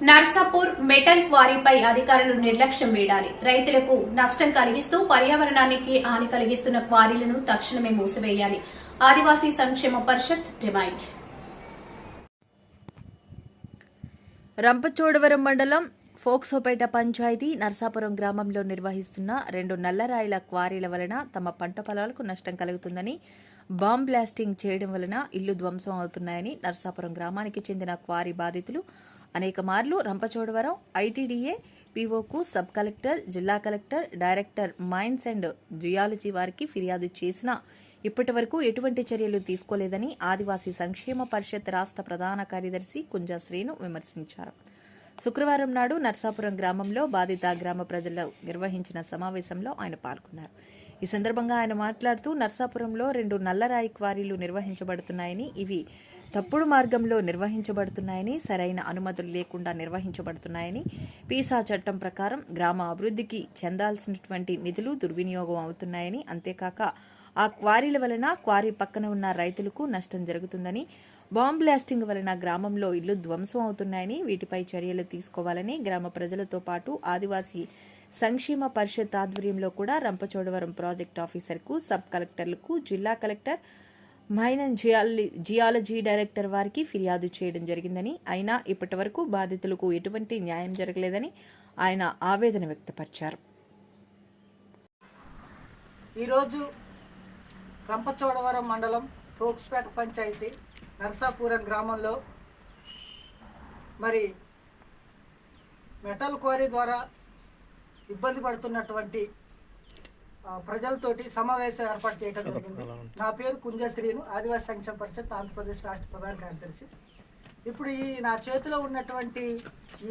Narsapur metal క్వారీపై అధికారులు నిర్లక్ష్యం వేయాలి రైతులకు నష్టం కలిగిస్తూ పర్యావరణానికి హాని కలిగిస్తున్న క్వారీలను తక్షణమే మూసివేయాలి. ఆదివాసీ సంక్షేమ పరిషత్ డిమాండ్. రంపచోడవరం మండలం ఫోక్సోపేట పంచాయతీ నర్సాపురం గ్రామంలో నిర్వహిస్తున్న రెండు నల్లరాయిల క్వారీల వలన తమ పంట పొలాలకు నష్టం కలుగుతుందని బాంబ్ బ్లాస్టింగ్ చేయడం వలన ఇల్లు ధ్వంసం అవుతున్నాయని నర్సాపురం గ్రామానికి చెందిన క్వారీ బాధితులు అనేక మార్లు రంపచోడవరం ఐటీడీఏ పీఓకు సబ్ కలెక్టర్ జిల్లా collector director mines and geology వారికి ఫిర్యాదు చేసినా ఇప్పటి వరకు ఎటువంటి చర్యలు తీసుకోలేదని ఆదివాసీ సంక్షేమ పరిషత్ రాష్ట్ర ప్రధాన కార్యదర్శి కుంజా శ్రీను విమర్శించారు. శుక్రవారం నాడు నర్సాపురం గ్రామంలో బాధిత గ్రామ ప్రజలు నిర్వహించిన సమావేశంలో ఆయన పాల్గొన్నారు. ఈ సందర్భంగా ఆయన మాట్లాడుతూ నర్సాపురంలో రెండు నల్లరాయి క్వారీలు నిర్వహించబడుతున్నాయని ఇవి తప్పుడు మార్గంలో నిర్వహించబడుతున్నాయని సరైన అనుమతులు లేకుండా నిర్వహించబడుతున్నాయని పీసా చట్టం ప్రకారం గ్రామ అభివృద్ధికి చెందాల్సినటువంటి నిధులు దుర్వినియోగం అవుతున్నాయని అంతేకాక ఆ క్వారీల వలన క్వారీ పక్కన ఉన్న రైతులకు నష్టం జరుగుతుందని బాంబ్ బ్లాస్టింగ్ వలన గ్రామంలో ఇళ్ళు ధ్వంసం అవుతున్నాయని వీటిపై చర్యలు తీసుకోవాలని గ్రామ ప్రజలతో పాటు ఆదివాసీ సంక్షేమ పరిషత్ ఆధ్వర్యంలో కూడా రంపచోడవరం ప్రాజెక్ట్ ఆఫీసర్కు సబ్ కలెక్టర్లకు జిల్లా కలెక్టర్ మైనన్ జియాలజీ జియాలజీ డైరెక్టర్ వారికి ఫిర్యాదు చేయడం జరిగిందని అయినా ఇప్పటి వరకు బాధితులకు ఎటువంటి న్యాయం జరగలేదని ఆయన ఆవేదన వ్యక్తపరిచారు. ఈరోజు రంపచోడవరం మండలం టోక్స్పేట పంచాయతీ నర్సాపురం గ్రామంలో మరి మెటల్ క్వారీ ద్వారా ఇబ్బంది పడుతున్నటువంటి ప్రజలతోటి సమావేశం ఏర్పాటు చేయడం జరిగింది. నా పేరు కుంజశ్రీను ఆదివాసీ సంక్షేమ పరిషత్ ఆంధ్రప్రదేశ్ రాష్ట్ర ప్రధాన కార్యదర్శి. ఇప్పుడు ఈ నా చేతిలో ఉన్నటువంటి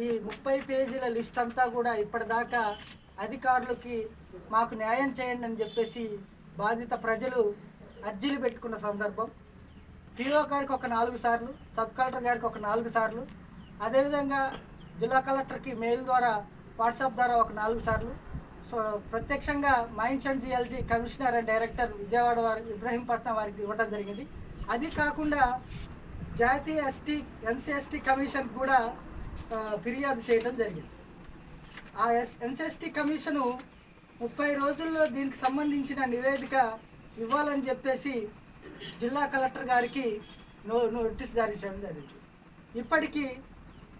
ఈ ముప్పై పేజీల లిస్ట్ అంతా కూడా ఇప్పటిదాకా అధికారులకి మాకు న్యాయం చేయండి అని చెప్పేసి బాధిత ప్రజలు అర్జీలు పెట్టుకున్న సందర్భం. పిఓ గారికి ఒక నాలుగు సార్లు సబ్ కలెక్టర్ గారికి ఒక నాలుగు సార్లు అదేవిధంగా జిల్లా కలెక్టర్కి మెయిల్ ద్వారా వాట్సాప్ ద్వారా ఒక నాలుగు సార్లు ప్రత్యక్షంగా mines and geology commissioner and director Vijayawada వారి ఇబ్రహీంపట్నం వారికి ఇవ్వడం జరిగింది. అది కాకుండా జాతీయ ఎస్టీ ఎన్సిఎస్టీ కమిషన్ కూడా ఫిర్యాదు చేయడం జరిగింది. ఆ ఎస్ ఎన్సిఎస్టీ కమిషను ముప్పై రోజుల్లో దీనికి సంబంధించిన నివేదిక ఇవ్వాలని చెప్పేసి జిల్లా కలెక్టర్ గారికి నో నోటీస్ జారీ చేయడం జరిగింది. ఇప్పటికీ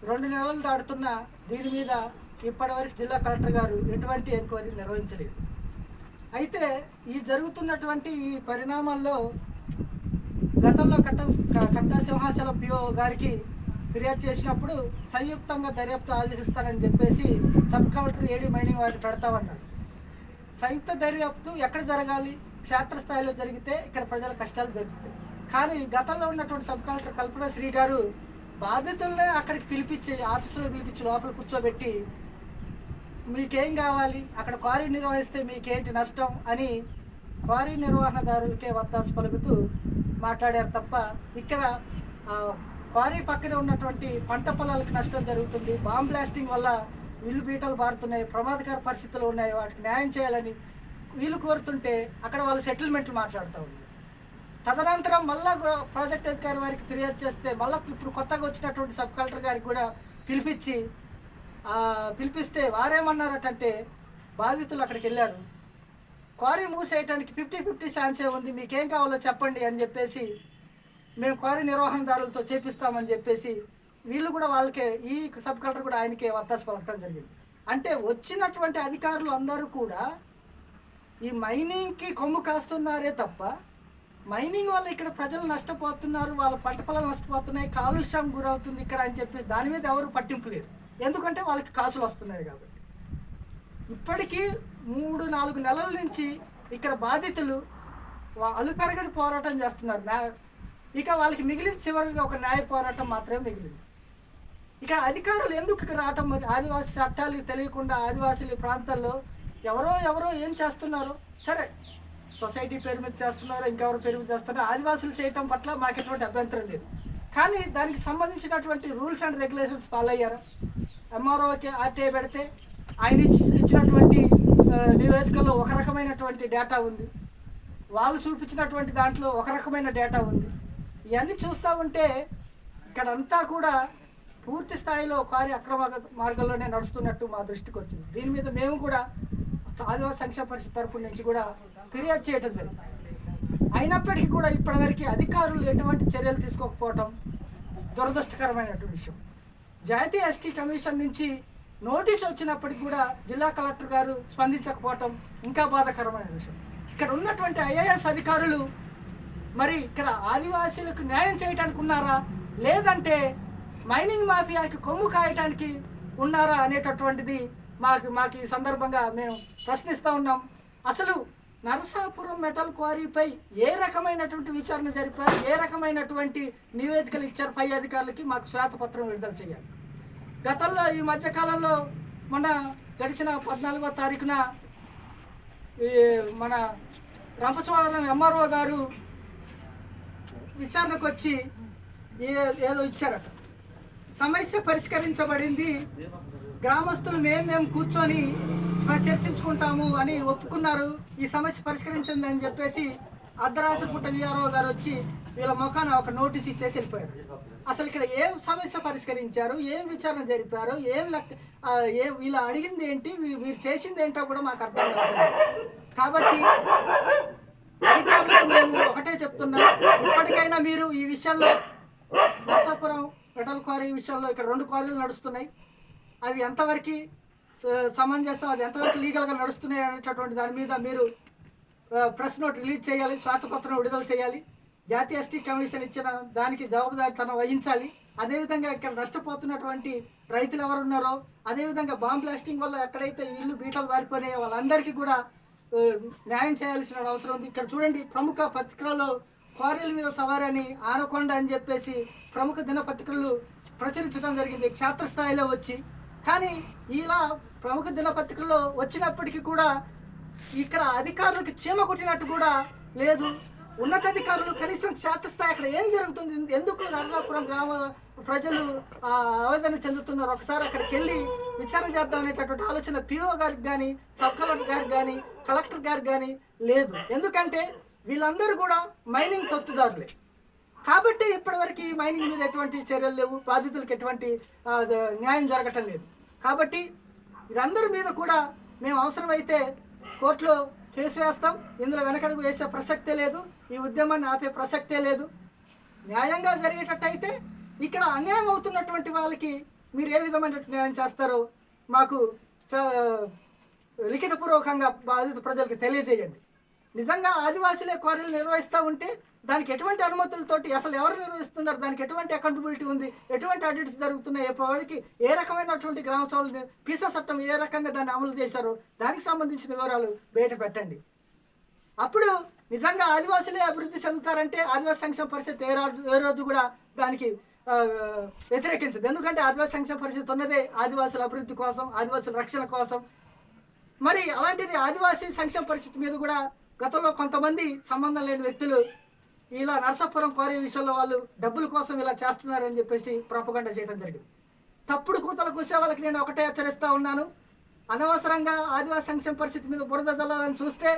రెండు నెలలు దాడుతున్న దీని మీద ఇప్పటివరకు జిల్లా కలెక్టర్ గారు ఎటువంటి ఎంక్వైరీ నిర్వహించలేదు. అయితే ఈ జరుగుతున్నటువంటి ఈ పరిణామాల్లో గతంలో కట్ట కట్ట సింహాచలం పిఓ గారికి ఫిర్యాదు చేసినప్పుడు సంయుక్తంగా దర్యాప్తు ఆదేశిస్తానని చెప్పేసి సబ్ కలెక్టర్ ఏడీ మైనింగ్ వారిని పెడతామన్నారు. సంయుక్త దర్యాప్తు ఎక్కడ జరగాలి? క్షేత్రస్థాయిలో జరిగితే ఇక్కడ ప్రజల కష్టాలు జరుగుతాయి కానీ గతంలో ఉన్నటువంటి సబ్ కలెక్టర్ కల్పన శ్రీ గారు బాధితులనే అక్కడికి పిలిపించి ఆఫీసులో పిలిపించి లోపల కూర్చోబెట్టి మీకేం కావాలి? అక్కడ క్వారీ నిర్వహిస్తే మీకేంటి నష్టం? అని క్వారీ నిర్వహణదారులకే వత్తాసు పలుకుతూ మాట్లాడారు తప్ప ఇక్కడ క్వారీ పక్కనే ఉన్నటువంటి పంట పొలాలకు నష్టం జరుగుతుంది. బాంబ్ బ్లాస్టింగ్ వల్ల ఇల్లు బీటలు పారుతున్నాయి ప్రమాదకర పరిస్థితులు ఉన్నాయి. వాటికి న్యాయం చేయాలని వీళ్ళు కోరుతుంటే అక్కడ వాళ్ళు సెటిల్మెంట్లు మాట్లాడుతూ ఉన్నారు. తదనంతరం మళ్ళా ప్రాజెక్ట్ అధికారి వారికి ఫిర్యాదు చేస్తే మళ్ళీ ఇప్పుడు కొత్తగా వచ్చినటువంటి సబ్ కలెక్టర్ గారికి కూడా పిలిపించి పిలిపిస్తే వారేమన్నారటంటే బాధితులు అక్కడికి వెళ్ళారు. క్వారీ మూసేయటానికి ఫిఫ్టీ ఫిఫ్టీ ఛాన్సే ఉంది మీకేం కావాలో చెప్పండి అని చెప్పేసి మేము క్వారీ నిర్వహణదారులతో చేపిస్తామని చెప్పేసి వీళ్ళు కూడా వాళ్ళకే ఈ సబ్ కలెక్టర్ కూడా ఆయనకే వత్తాసు పలకడం జరిగింది. అంటే వచ్చినటువంటి అధికారులు అందరూ కూడా ఈ మైనింగ్కి కొమ్ము కాస్తున్నారే తప్ప మైనింగ్ వల్ల ఇక్కడ ప్రజలు నష్టపోతున్నారు వాళ్ళ పంట పొలాలు నష్టపోతున్నాయి కాలుష్యం గురవుతుంది ఇక్కడ అని చెప్పి దాని మీద ఎవరు పట్టింపు లేరు. ఎందుకంటే వాళ్ళకి కాసులు వస్తున్నాయి కాబట్టి. ఇప్పటికీ మూడు నాలుగు నెలల నుంచి ఇక్కడ బాధితులు వా- పెరగడి పోరాటం చేస్తున్నారు. న్యాయ ఇక వాళ్ళకి మిగిలిన చివరిగా ఒక న్యాయ పోరాటం మాత్రమే మిగిలింది. ఇక అధికారులు ఎందుకు రావటం మరి? ఆదివాసీ చట్టాలు తెలియకుండా ఆదివాసీల ప్రాంతాల్లో ఎవరో ఎవరో ఏం చేస్తున్నారు? సరే సొసైటీ పేరు మీద చేస్తున్నారు? ఇంకెవరు పేరు మీద చేస్తున్నారు? ఆదివాసులు చేయటం పట్ల మాకు ఎటువంటి అభ్యంతరం లేదు. కానీ దానికి సంబంధించినటువంటి రూల్స్ అండ్ రెగ్యులేషన్స్ ఫాలో అయ్యారా? ఎంఆర్ఓకి ఆర్టీఐ పెడితే ఆయన ఇచ్చి- ఇచ్చినటువంటి నివేదికలో ఒక రకమైనటువంటి డేటా ఉంది. వాళ్ళు చూపించినటువంటి దాంట్లో ఒక రకమైన డేటా ఉంది. ఇవన్నీ చూస్తూ ఉంటే ఇక్కడంతా కూడా పూర్తి స్థాయిలో కారి అక్రమ మార్గంలోనే నడుస్తున్నట్టు మా దృష్టికి వచ్చింది. దీని మీద మేము కూడా ఆదివాసీ సంక్షేమ పరిషత్ తరపు నుంచి కూడా ఫిర్యాదు చేయడం జరిగింది. అయినప్పటికీ కూడా ఇప్పటివరకు అధికారులు ఎటువంటి చర్యలు తీసుకోకపోవటం దురదృష్టకరమైనటువంటి విషయం. జాతీయ ఎస్టీ కమిషన్ నుంచి నోటీస్ వచ్చినప్పటికి కూడా జిల్లా కలెక్టర్ గారు స్పందించకపోవటం ఇంకా బాధాకరమైన విషయం. ఇక్కడ ఉన్నటువంటి ఐఏఎస్ అధికారులు మరి ఇక్కడ ఆదివాసీలకు న్యాయం చేయడానికి ఉన్నారా లేదంటే మైనింగ్ మాఫియాకి కొమ్ము కాయటానికి ఉన్నారా అనేటటువంటిది మాకు మాకు ఈ సందర్భంగా మేము ప్రశ్నిస్తూ ఉన్నాం. అసలు నరసాపురం మెటల్ క్వారీపై ఏ రకమైనటువంటి విచారణ జరిపారు? ఏ రకమైనటువంటి నివేదికలు ఇచ్చారు పై అధికారులకి? మాకు శ్వేతపత్రం విడుదల చేయాలి. గతంలో ఈ మధ్యకాలంలో మన గడిచిన పద్నాలుగో తారీఖున ఈ మన రంపచోడవరం ఎంఆర్ఓ గారు విచారణకు వచ్చి ఏదో ఇచ్చారట. సమస్య పరిష్కరించబడింది. గ్రామస్తులు మేము మేము కూర్చొని చర్చించుకుంటాము అని ఒప్పుకున్నారు. ఈ సమస్య పరిష్కరించింది అని చెప్పేసి అర్ధరాత్రి పూట విఆర్ఓ గారు వచ్చి వీళ్ళ ముఖాన ఒక నోటీస్ ఇచ్చేసి వెళ్ళిపోయారు. అసలు ఇక్కడ ఏం సమస్య పరిష్కరించారు? ఏం విచారణ జరిపారు? ఏం లెక్క ఏ వీళ్ళు అడిగింది ఏంటి? మీరు చేసింది ఏంటో కూడా మాకు అర్థం కావట్లేదు. కాబట్టి అధికారులకు మేము ఒకటే చెప్తున్నాం. ఇప్పటికైనా మీరు ఈ విషయంలో నర్సాపురం మెటల్ క్వారీ విషయంలో ఇక్కడ రెండు క్వారీలు నడుస్తున్నాయి. అవి ఎంతవరకు సమంజసం అది ఎంతవరకు లీగల్గా నడుస్తున్నాయి అనేటటువంటి దాని మీద మీరు ప్రెస్ నోట్ రిలీజ్ చేయాలి శ్వేతపత్రం విడుదల చేయాలి జాతీయ ఎస్టీ కమిషన్ ఇచ్చిన దానికి జవాబుదారితనం వహించాలి. అదేవిధంగా ఇక్కడ నష్టపోతున్నటువంటి రైతులు ఎవరు ఉన్నారో అదేవిధంగా బాంబ్ బ్లాస్టింగ్ వల్ల ఎక్కడైతే ఇల్లు బీటలు పారిపోయినాయో వాళ్ళందరికీ కూడా న్యాయం చేయాల్సిన అవసరం ఉంది. ఇక్కడ చూడండి ప్రముఖ పత్రికలలో క్వారీల మీద సవారని ఆనకొండ అని చెప్పేసి ప్రముఖ దినపత్రికలు ప్రచురించడం జరిగింది. క్షేత్రస్థాయిలో వచ్చి కానీ ఇలా ప్రముఖ దినపత్రికల్లో వచ్చినప్పటికీ కూడా ఇక్కడ అధికారులకు చీమ కొట్టినట్టు కూడా లేదు. ఉన్నతాధికారులు కనీసం క్షేత్రస్థాయి అక్కడ ఏం జరుగుతుంది? ఎందుకు నరసాపురం గ్రామ ప్రజలు ఆవేదన చెందుతున్నారు? ఒకసారి అక్కడికి వెళ్ళి విచారణ చేద్దాం అనేటటువంటి ఆలోచన పిఓ గారికి కానీ సబ్ కలెక్టర్ గారికి కానీ కలెక్టర్ గారికి కానీ లేదు. ఎందుకంటే వీళ్ళందరూ కూడా మైనింగ్ తొత్తుదారులే. కాబట్టి ఇప్పటివరకు ఈ మైనింగ్ మీద ఎటువంటి చర్యలు లేవు. బాధితులకు ఎటువంటి న్యాయం జరగటం లేదు. కాబట్టి వీరందరి మీద కూడా మేము అవసరమైతే కోర్టులో కేసు వేస్తాం. ఇందులో వెనకడుగు వేసే ప్రసక్తే లేదు. ఈ ఉద్యమాన్ని ఆపే ప్రసక్తే లేదు. న్యాయంగా జరిగేటట్టయితే ఇక్కడ అన్యాయం అవుతున్నటువంటి వాళ్ళకి మీరు ఏ విధమైన న్యాయం చేస్తారో మాకు చ- లిఖితపూర్వకంగా బాధిత ప్రజలకు తెలియజేయండి. నిజంగా ఆదివాసులే క్వారీలు నిర్వహిస్తూ ఉంటే దానికి ఎటువంటి అనుమతులతోటి అసలు ఎవరు నిర్వహిస్తున్నారు? దానికి ఎటువంటి అకౌంటబిలిటీ ఉంది? ఎటువంటి ఆడిట్స్ జరుగుతున్నాయి? ఎప్పటికి ఏ రకమైనటువంటి గ్రామ సభలు పీసా చట్టం ఏ రకంగా దాన్ని అమలు చేశారో దానికి సంబంధించిన వివరాలు బయట పెట్టండి. అప్పుడు నిజంగా ఆదివాసులే అభివృద్ధి చెందుతారంటే ఆదివాసీ సంక్షేమ పరిషత్ ఏ రోజు ఏ రోజు కూడా దానికి వ్యతిరేకించదు. ఎందుకంటే ఆదివాసీ సంక్షేమ పరిషత్ ఉన్నదే ఆదివాసుల అభివృద్ధి కోసం ఆదివాసుల రక్షణ కోసం. మరి అలాంటిది ఆదివాసీ సంక్షేమ పరిస్థితి మీద కూడా గతంలో కొంతమంది సంబంధం లేని వ్యక్తులు ఇలా నరసాపురం క్వారీ విషయంలో వాళ్ళు డబ్బుల కోసం ఇలా చేస్తున్నారని చెప్పేసి ప్రాపగండ చేయడం జరిగింది. తప్పుడు కూతలు కూసే వాళ్ళకి నేను ఒకటే హెచ్చరిస్తూ ఉన్నాను. అనవసరంగా ఆదివాసీ సంక్షేమ పరిస్థితి మీద బురద జల్లాలని చూస్తే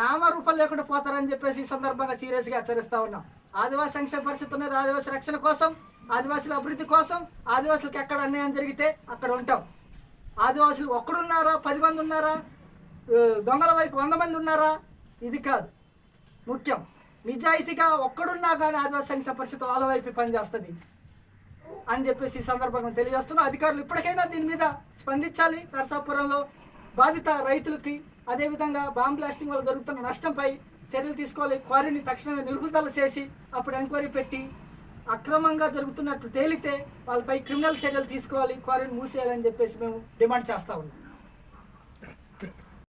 నామరూపం లేకుండా పోతారని చెప్పేసి ఈ సందర్భంగా సీరియస్గా హెచ్చరిస్తూ ఉన్నాం. ఆదివాసీ సంక్షేమ పరిస్థితి ఉన్నది ఆదివాసీ రక్షణ కోసం ఆదివాసుల అభివృద్ధి కోసం ఆదివాసులకు ఎక్కడ అన్యాయం జరిగితే అక్కడ ఉంటాం. ఆదివాసులు ఒక్కడున్నారా? పది మంది ఉన్నారా? దొంగల వైపు వంద మంది ఉన్నారా? ఇది కాదు. ముఖ్యం. నిజాయితీగా ఒక్కడున్నా కానీ ఆదివాసీ సంక్షేమ పరిస్థితి వాళ్ళ వైపు పనిచేస్తుంది అని చెప్పేసి ఈ సందర్భంగా తెలియజేస్తున్నాం. అధికారులు ఇప్పటికైనా దీని మీద స్పందించాలి. నరసాపురంలో బాధిత రైతులకి అదేవిధంగా బాంబ్ బ్లాస్టింగ్ వల్ల జరుగుతున్న నష్టంపై చర్యలు తీసుకోవాలి. క్వారీని తక్షణమే నిలుపుదల చేసి అప్పుడు ఎంక్వైరీ పెట్టి అక్రమంగా జరుగుతున్నట్టు తేలితే వాళ్ళపై క్రిమినల్ చర్యలు తీసుకోవాలి. క్వారీని మూసేయాలని చెప్పేసి మేము డిమాండ్ చేస్తా ఉన్నాం.